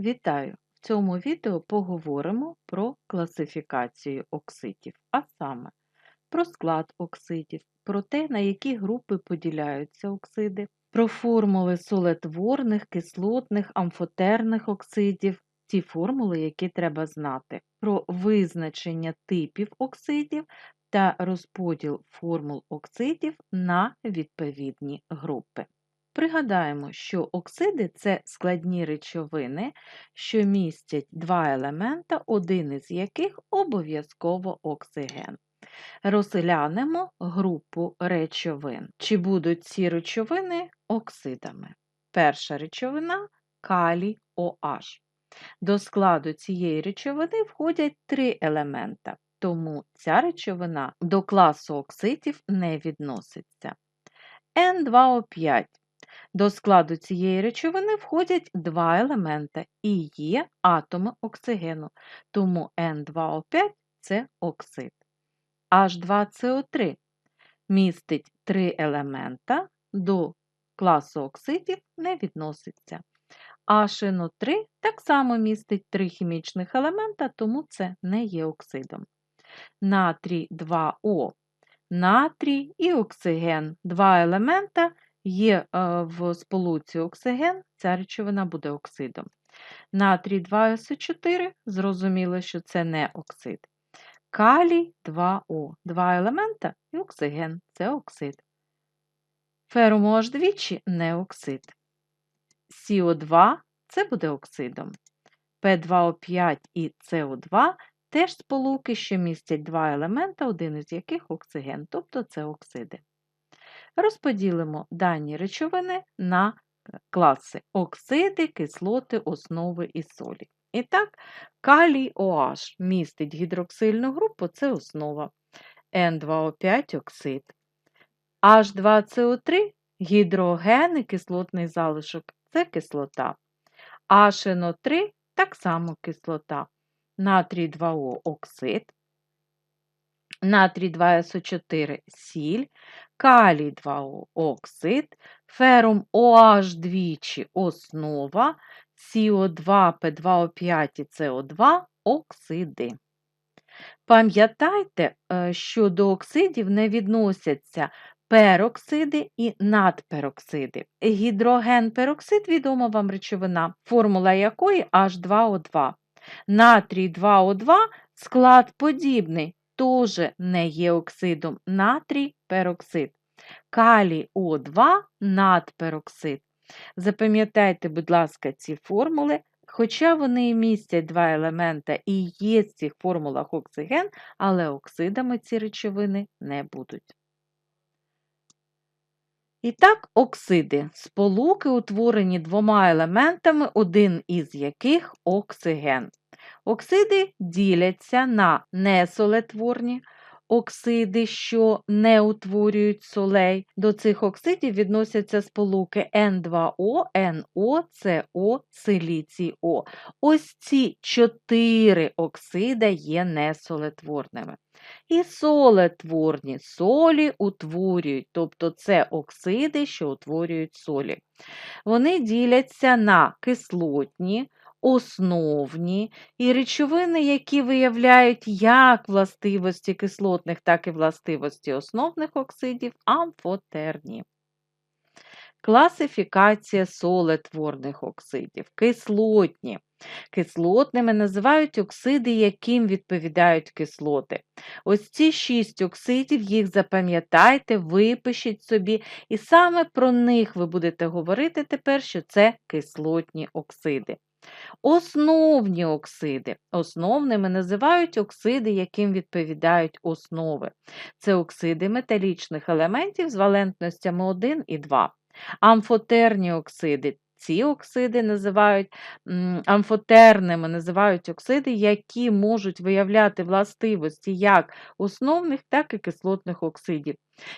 Вітаю! В цьому відео поговоримо про класифікацію оксидів, а саме про склад оксидів, про те, на які групи поділяються оксиди, про формули солетворних, кислотних, амфотерних оксидів, ті формули, які треба знати, про визначення типів оксидів та розподіл формул оксидів на відповідні групи. Пригадаємо, що оксиди це складні речовини, що містять два елемента, один із яких обов'язково оксиген. Розглянемо групу речовин. Чи будуть ці речовини оксидами? Перша речовина калій OH. До складу цієї речовини входять три елемента, тому ця речовина до класу оксидів не відноситься. N2O5 до складу цієї речовини входять два елемента і є атоми оксигену, тому N2O5 це оксид. H2CO3 містить три елемента, до класу оксидів не відноситься. HNO3 так само містить три хімічних елемента, тому це не є оксидом. Натрій 2О, натрій і оксиген два елемента є в сполуці оксиген, ця речовина буде оксидом. Натрій 2СО4, зрозуміло, що це не оксид. Калій 2О. Два елемента і оксиген це оксид. Ферум OH двічі не оксид. СО2 це буде оксидом. П2О5 і СО2 теж сполуки, що містять два елемента, один із яких оксиген, тобто це оксиди. Розподілимо дані речовини на класи оксиди, кислоти, основи і солі. І так, калій OH містить гідроксильну групу, це основа. N2O5 оксид. H2CO3 гідрогенний кислотний залишок це кислота. HNO3 так само кислота. Натрій 2О оксид. Натрій 2СО4 сіль, калій 2О оксид, ферум OH двічі основа, СО2, П2О5 і СО2 оксиди. Пам'ятайте, е, що до оксидів не відносяться пероксиди і надпероксиди. Гідроген-пероксид відома вам речовина, формула якої H2O2. Натрій 2О2 склад подібний, теж не є оксидом натрій пероксид. Калій О2 надпероксид. Запам'ятайте, будь ласка, ці формули, хоча вони і містять два елемента і є в цих формулах оксиген, але оксидами ці речовини не будуть. І так, оксиди сполуки утворені двома елементами, один із яких оксиген. Оксиди діляться на несолетворні оксиди, що не утворюють солей. До цих оксидів відносяться сполуки N2O, NO, CO, силіцій. Ось ці чотири оксида є несолетворними. І солетворні солі утворюють, тобто це оксиди, що утворюють солі. Вони діляться на кислотні, основні і речовини, які виявляють як властивості кислотних, так і властивості основних оксидів, амфотерні. Класифікація солетворних оксидів. Кислотні. Кислотними називають оксиди, яким відповідають кислоти. Ось ці шість оксидів, їх запам'ятайте, випишіть собі, і саме про них ви будете говорити тепер, що це кислотні оксиди. Основні оксиди. Основними називають оксиди, яким відповідають основи. Це оксиди металічних елементів з валентностями 1 і 2. Амфотерні оксиди. Ці оксиди називають амфотерними називають оксиди, які можуть виявляти властивості як основних, так і кислотних оксидів.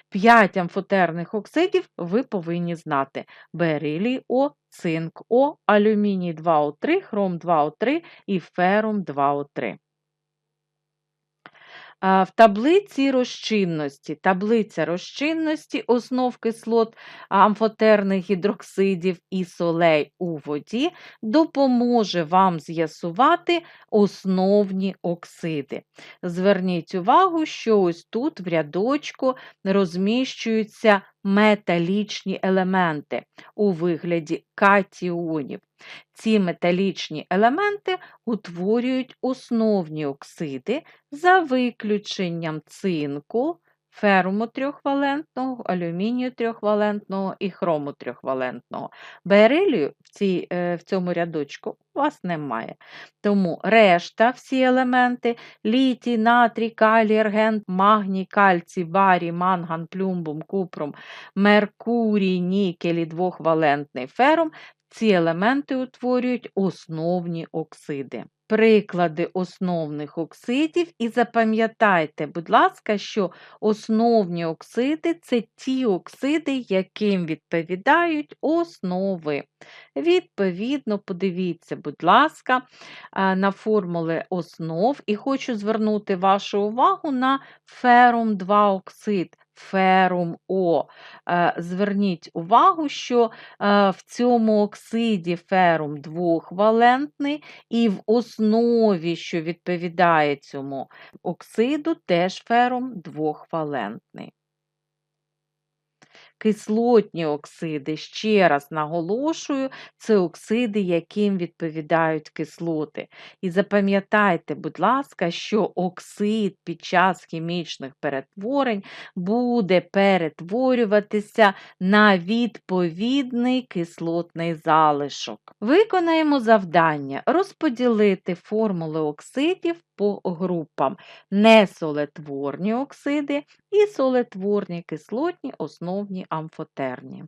П'ять амфотерних оксидів ви повинні знати: берилій О, цинк О, алюміній 2О3, хром 2О3 і ферум 2О3. В таблиці розчинності, таблиця розчинності основ кислот амфотерних гідроксидів і солей у воді допоможе вам з'ясувати основні оксиди. Зверніть увагу, що ось тут в рядочку розміщуються металічні елементи у вигляді катіонів. Ці металічні елементи утворюють основні оксиди за виключенням цинку, феруму трьохвалентного, алюмінію трьохвалентного і хрому трьохвалентного. Берилію в, цій, е, в цьому рядочку у вас немає. Тому решта, всі елементи літій, натрій, калій, арген, магній, кальцій, варій, манган, плюмбум, купрум, меркурій, нікель і двохвалентний ферум ці елементи утворюють основні оксиди. Приклади основних оксидів, і запам'ятайте, будь ласка, що основні оксиди це ті оксиди, яким відповідають основи. Відповідно, подивіться, будь ласка, на формули основ, і хочу звернути вашу увагу на ферум 2 оксид ферум О. Е, зверніть увагу, що е, в цьому оксиді ферум двохвалентний, і в основі, що відповідає цьому оксиду, теж ферум двохвалентний. Кислотні оксиди, ще раз наголошую, це оксиди, яким відповідають кислоти. І запам'ятайте, будь ласка, що оксид під час хімічних перетворень буде перетворюватися на відповідний кислотний залишок. Виконаємо завдання розподілити формули оксидів по групам несолетворні оксиди і солетворні кислотні основні амфотерні.